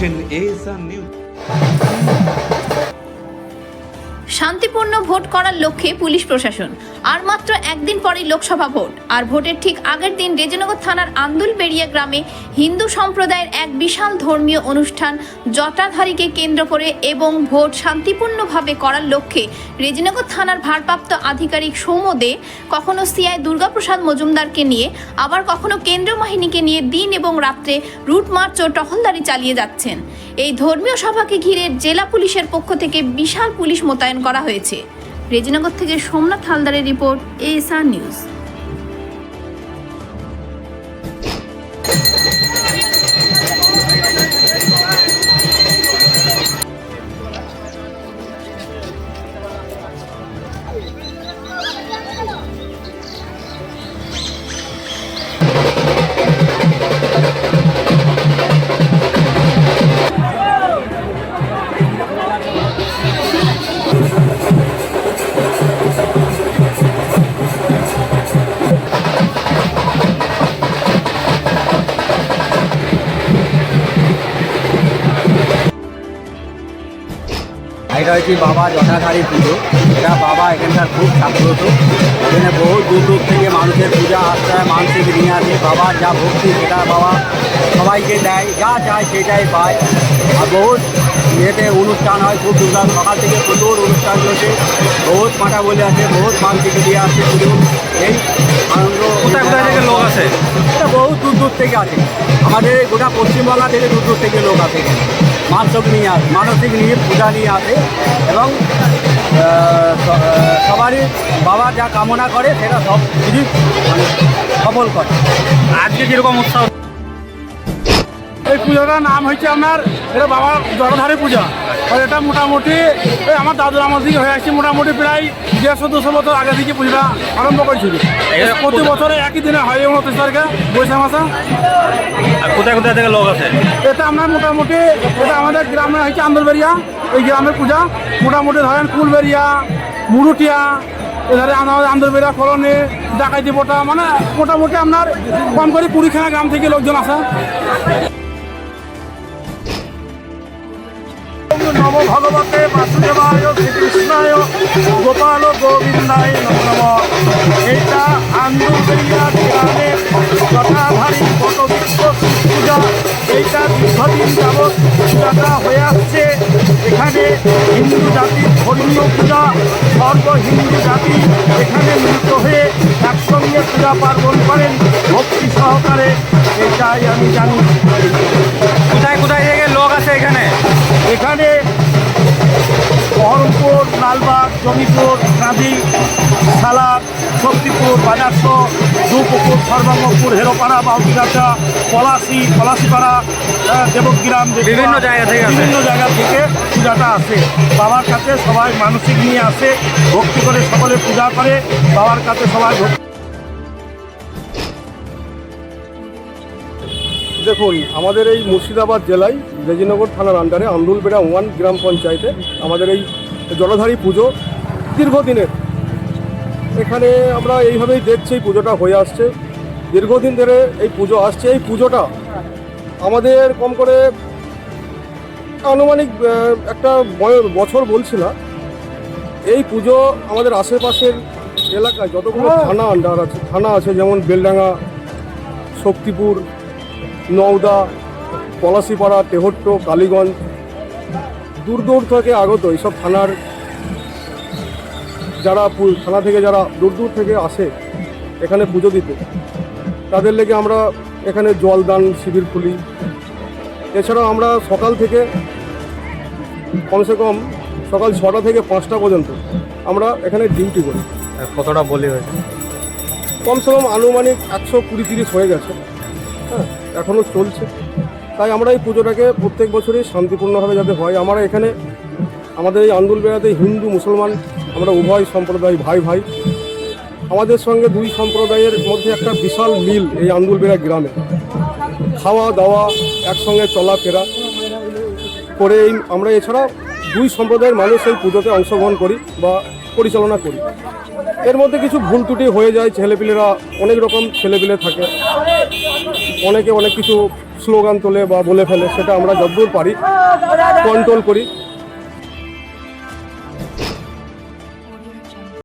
দেখছেন ASR news. শান্তিপূর্ণ vote করার লক্ষ্যে পুলিশ প্রশাসন। আর মাত্র একদিন পরেই লোকসভা ভোট। আর ভোটের ঠিক আগের দিন রেজনগর থানার আন্দুলবেড়িয়া গ্রামে হিন্দু সম্প্রদায়ের এক বিশাল ধর্মীয় অনুষ্ঠান জটাধারীকে কেন্দ্র করে এবং ভোট শান্তিপূর্ণভাবে করার লক্ষ্যে রেজনগর থানার ভারপ্রাপ্ত আধিকারিক সৌম্য দে কখনো সিআই দুর্গাপ্রসাদ মজুমদারকে নিয়ে, আবার কখনো কেন্দ্রীয় বাহিনীকে নিয়ে দিন এবং রাত্রে রুট মার্চ ও টহলদারি চালিয়ে যাচ্ছেন। এই ধর্মীয় সভাকে ঘিরে জেলা পুলিশের পক্ষ থেকে বিশাল পুলিশ মোতায়েন করা হয়েছে। রেজিনগর থেকে সোমনাথ হালদারের রিপোর্ট এএসআর নিউজ এটা হচ্ছে বাবা জটাধারী পুজো। এটা বাবা এখানকার খুব জাগ্রত এখানে বহু দূর দূর থেকে মানুষের পূজা হয় মানসিক নিয়ে আসে বাবার যা ভক্তি সেটা বাবা সবাইকে দেয় যা চায় সেটাই পায়। আর বহুত ইয়েতে অনুষ্ঠান হয় খুব দুর্গা সকাল থেকে প্রচুর অনুষ্ঠান চলছে। বহুত পাটা বলে আছে বহুত মানসিক দিয়ে আসছে পুজো। এই আনন্দ লোক আসে? এটা বহু দূর দূর থেকে আছে আমাদের গোটা পশ্চিমবাংলা থেকে দূর দূর থেকে লোক আসে এখানে। মানসিক নিয়ে আসে মানসিক নিয়ে পূজা নিয়ে আসে এবং সবারই বাবা যা কামনা করে সেটা সব কিছুই মানে সফল করে আজকে যেরকম উৎসাহ এই পুজোটার নাম হচ্ছে আপনার এটা বাবার জড়ধারী পূজা। আর এটা মোটামুটি এই আমার দাদুর আমার দিকে হয়ে আসছে মোটামুটি প্রায় দেড়শো দুশো বছর আগে থেকে পুজোটা আরম্ভ করেছিল। প্রতি বছরে একই দিনে হয় উনত্রিশ তারিখে বৈশাখ মাসে। কোথায় কোথায় থেকে লোক আছে এটা আপনার মোটামুটি এটা আমাদের গ্রামে হচ্ছে আন্দরবেরিয়া এই গ্রামের পূজা। মোটামুটি ধরেন ফুলবেরিয়া মুরুটিয়া এধারে আমাদের আন্দরবেরিয়া কলোনি ডাকাইতি বোটা মানে মোটামুটি আপনার কম করে কুড়িখানা গ্রাম থেকে লোকজন আসে। নম ভগবতে বাসুদেবায় শ্রীকৃষ্ণায় গোপাল গোবিন্দায় নম নম। এইটা আন্দোলনিয়া গ্রামে জটাধারী বটবৃক্ষ পূজা এইটা দীর্ঘদিন যাবৎ পূজাটা হয়ে আসছে। এখানে হিন্দু জাতির ধর্মীয় পূজা, সর্ব হিন্দু জাতি এখানে মিলিত হয়ে একসঙ্গে পূজা পার্বণ করেন। ভক্তি সহকারে, এটাই আমি জানি। এখানে বহরমপুর লালবাগ জমিপুর কাঁদি সালাদ শক্তিপুর বাজারসহ দুপুকুর সর্বাঙ্গপুর হেরোপাড়া বাউটিগাছা পলাশি পলাশিপাড়া দেবগ্রাম যে- বিভিন্ন জায়গা থেকে বিভিন্ন জায়গা থেকে পূজাটা আসে। বাবার কাছে সবাই মানসিক নিয়ে আসে ভক্তি করে সকলে পূজা করে বাবার কাছে সবাই ভক্তি দেখুন, আমাদের এই মুর্শিদাবাদ জেলায় রেজিনগর থানার আন্ডারে আন্দুলবেড়া ওয়ান গ্রাম পঞ্চায়েতে আমাদের এই জলধারী পুজো দীর্ঘদিনের। এখানে আমরা এইভাবেই দেখছি এই পুজোটা হয়ে আসছে। দীর্ঘদিন ধরে এই পুজো আসছে। এই পুজোটা আমাদের কম করে আনুমানিক একটা বছর বলছি না। এই পুজো আমাদের আশেপাশের এলাকায় যতগুলো থানা আন্ডার আছে, থানা আছে যেমন বেলডাঙ্গা, শক্তিপুর নওদা পলাশিপাড়া তেহট্ট কালীগঞ্জ দূর দূর থেকে আগত এইসব থানার যারা থানা থেকে যারা দূর দূর থেকে আসে এখানে পুজো দিতে। তাদের লেগে আমরা এখানে জলদান শিবির খুলি। এছাড়াও আমরা সকাল থেকে কমসে কম সকাল ছটা থেকে পাঁচটা পর্যন্ত আমরা এখানে ডিউটি করি। কতটা বলি হয়েছে? কমসে কম আনুমানিক একশো কুড়ি তিরিশ হয়ে গেছে। হ্যাঁ। এখনও চলছে। তাই আমরা এই পুজোটাকে প্রত্যেক বছরই শান্তিপূর্ণভাবে যাতে হয়। আমরা এখানে, আমাদের এই আন্দোল বেড়াতে হিন্দু, মুসলমান, আমরা উভয় সম্প্রদায় ভাই ভাই। আমাদের সঙ্গে দুই সম্প্রদায়ের মধ্যে একটা বিশাল মিল এই আন্দুলবেড়া গ্রামে। খাওয়া দাওয়া, একসঙ্গে চলাফেরা করে এই, আমরা এছাড়া দুই সম্প্রদায়ের মানুষ এই পুজোতে অংশগ্রহণ করি বা পরিচালনা করি। এর মধ্যে কিছু ভুল ত্রুটি হয়ে যায়, ছেলেপিলেরা অনেক রকম ছেলেপিলে থাকে। অনেকে অনেক কিছু স্লোগান তোলে বা বলে ফেলে সেটা আমরা যতদূর পারি কন্ট্রোল করি।